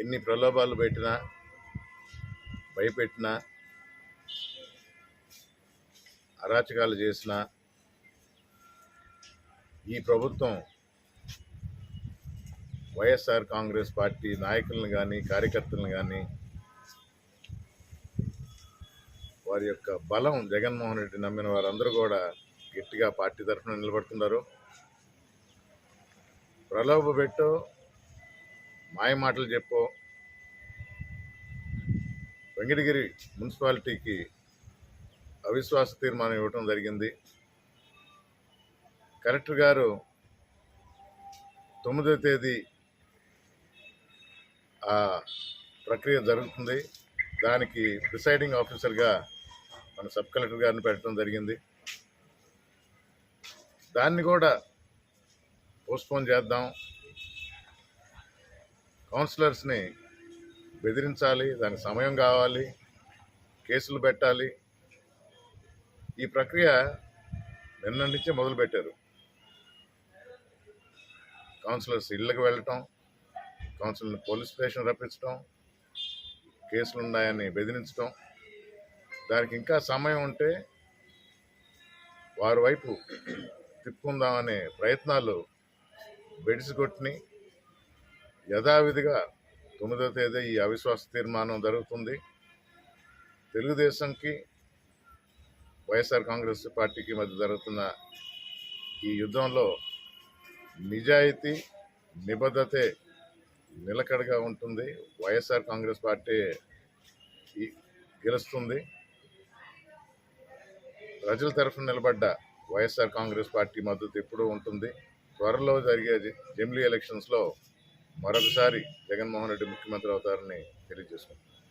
ఎన్ని ప్రలోభాలు పెట్టినా భయపెట్టినా అరాచకాలు చేసినా ఈ ప్రభుత్వం వైఎస్ఆర్ కాంగ్రెస్ పార్టీ నాయకులను కానీ కార్యకర్తలను కానీ వారి యొక్క బలం జగన్మోహన్ రెడ్డి నమ్మిన వారందరూ కూడా గట్టిగా పార్టీ తరఫున నిలబడుతున్నారు. ప్రలోభ పెట్టో మాయ మాటలు చెప్పు. వెంకటగిరి మున్సిపాలిటీకి అవిశ్వాస తీర్మానం ఇవ్వటం జరిగింది. కలెక్టర్ గారు తొమ్మిదో తేదీ ఆ ప్రక్రియ జరుగుతుంది. దానికి ప్రిసైడింగ్ ఆఫీసర్గా మన సబ్ కలెక్టర్ గారిని పెట్టడం జరిగింది. దాన్ని కూడా పోస్ట్పోన్ చేద్దాం. కౌన్సిలర్స్ని బెదిరించాలి దానికి సమయం కావాలి కేసులు పెట్టాలి. ఈ ప్రక్రియ నిన్న నుంచే మొదలుపెట్టారు. కౌన్సిలర్స్ ఇళ్ళకి వెళ్ళటం కౌన్సిలర్ని పోలీస్ స్టేషన్ రప్పించడం కేసులు ఉన్నాయని బెదిరించడం దానికి ఇంకా సమయం ఉంటే వారి వైపు తిప్పుకుందామనే ప్రయత్నాలు బెడిసికొట్టిని యథావిధిగా తొమ్మిదవ తేదీ ఈ అవిశ్వాస తీర్మానం జరుగుతుంది. తెలుగుదేశంకి వైఎస్ఆర్ కాంగ్రెస్ పార్టీకి మధ్య జరుగుతున్న ఈ యుద్ధంలో నిజాయితీ నిబద్ధతే నిలకడగా ఉంటుంది. వైఎస్ఆర్ కాంగ్రెస్ పార్టీ గెలుస్తుంది. ప్రజల తరఫున నిలబడ్డ వైఎస్ఆర్ కాంగ్రెస్ పార్టీ మద్దతు ఎప్పుడూ ఉంటుంది. త్వరలో జరిగే జిమ్లీ జమిలీ ఎలక్షన్స్లో మరొకసారి జగన్మోహన్ రెడ్డి ముఖ్యమంత్రి అవుతారని తెలియజేసుకుంటున్నాను.